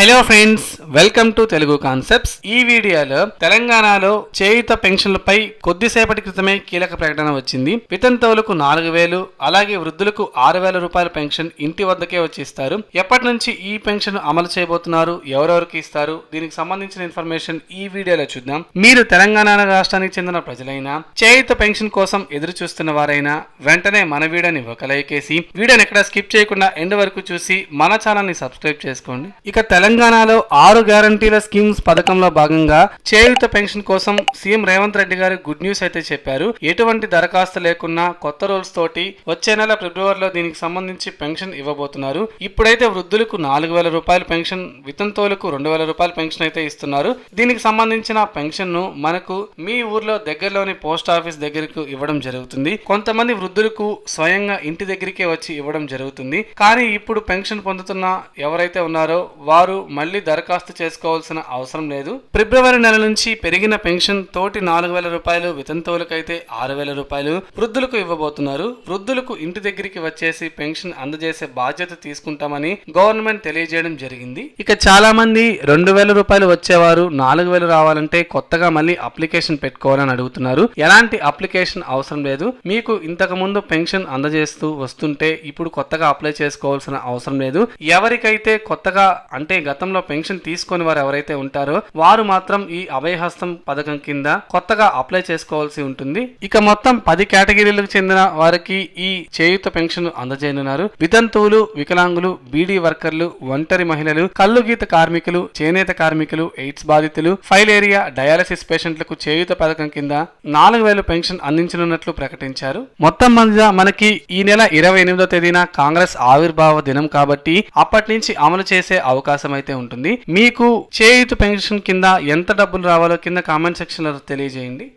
Hello friends welcome to Telugu concepts. ఈ వీడియోలో తెలంగాణలో చేయుత పెన్షన్లపై కొద్దిసేపటి క్రితమే కీలక ప్రకటన వచ్చింది. వితంతువులకు నాలుగు వేలు అలాగే వృద్ధులకు ఆరు వేల రూపాయల పెన్షన్ ఇంటి వద్దకే వచ్చి ఇస్తారు ఎప్పటి నుంచి ఈ పెన్షన్ అమలు చేయబోతున్నారు ఎవరెవరికి ఇస్తారు దీనికి సంబంధించిన ఇన్ఫర్మేషన్ ఈ వీడియోలో చూద్దాం. మీరు తెలంగాణ రాష్ట్రానికి చెందిన ప్రజలైనా చేయుత పెన్షన్ కోసం ఎదురు చూస్తున్న వారైనా వెంటనే మన వీడియోని ఒక లైక్ వేసి వీడియోని ఎక్కడ స్కిప్ చేయకుండా ఎండ్ వరకు చూసి మన ఛానల్ని సబ్స్క్రైబ్ చేసుకోండి. ఇక తెలంగాణలో ఆరు గ్యారంటీల స్కీమ్స్ పథకంలో భాగంగా చేయుత పెన్షన్ కోసం సీఎం రేవంత్ రెడ్డి గారు గుడ్ న్యూస్ అయితే చెప్పారు. ఎటువంటి దరఖాస్తు లేకున్నా కొత్త రూల్స్ తోటి వచ్చే నెల ఫిబ్రవరిలో దీనికి సంబంధించి పెన్షన్ ఇవ్వబోతున్నారు. ఇప్పుడైతే వృద్ధులకు నాలుగు వేల రూపాయల పెన్షన్ వితంతువులకు రెండు వేల రూపాయల పెన్షన్ అయితే ఇస్తున్నారు. దీనికి సంబంధించిన పెన్షన్ను మనకు మీ ఊర్లో దగ్గరలోని పోస్ట్ ఆఫీస్ దగ్గరకు ఇవ్వడం జరుగుతుంది. కొంతమంది వృద్ధులకు స్వయంగా ఇంటి దగ్గరికే వచ్చి ఇవ్వడం జరుగుతుంది. కానీ ఇప్పుడు పెన్షన్ పొందుతున్న ఎవరైతే ఉన్నారో వారు మళ్ళీ దరఖాస్తు చేసుకోవాల్సిన అవసరం లేదు. ఫిబ్రవరి నెల నుంచి పెరిగిన పెన్షన్ తోటి నాలుగు వేల రూపాయలు వితంతువులకైతే ఆరు వేల రూపాయలు వృద్ధులకు ఇవ్వబోతున్నారు. వృద్ధులకు ఇంటి దగ్గరికి వచ్చేసి పెన్షన్ అందజేసే బాధ్యత తీసుకుంటామని గవర్నమెంట్ తెలియజేయడం జరిగింది. ఇక చాలా మంది రెండు వేల రూపాయలు వచ్చేవారు నాలుగు వేలు రావాలంటే కొత్తగా మళ్ళీ అప్లికేషన్ పెట్టుకోవాలని అడుగుతున్నారు. ఎలాంటి అప్లికేషన్ అవసరం లేదు. మీకు ఇంతకు ముందు పెన్షన్ అందజేస్తూ వస్తుంటే ఇప్పుడు కొత్తగా అప్లై చేసుకోవాల్సిన అవసరం లేదు. ఎవరికైతే కొత్తగా అంటే గతంలో పెన్షన్ తీసుకొని వారు ఎవరైతే ఉంటారో వారు మాత్రం ఈ అభయహస్తం పథకం కింద కొత్తగా అప్లై చేసుకోవాల్సి ఉంటుంది. ఇక మొత్తం పది కేటగిరీలకు చెందిన వారికి ఈ చేయుత పెన్షన్ అందజేయనున్నారు. వితంతువులు వికలాంగులు బీడీ వర్కర్లు ఒంటరి మహిళలు కళ్ళుగీత కార్మికులు చేనేత కార్మికులు ఎయిడ్స్ బాధితులు ఫైలేరియా డయాలసిస్ పేషెంట్లకు చేయుత పథకం కింద నాలుగు వేలు పెన్షన్ అందించనున్నట్లు ప్రకటించారు. మొత్తం మీద మనకి ఈ నెల ఇరవై ఎనిమిదో తేదీన కాంగ్రెస్ ఆవిర్భావ దినం కాబట్టి అప్పటి నుంచి అమలు చేసే అవకాశం అయితే ఉంటుంది. మీకు చేయూత పెన్షన్ కింద ఎంత డబ్బులు రావాలో కింద కామెంట్ సెక్షన్లో తెలియజేయండి.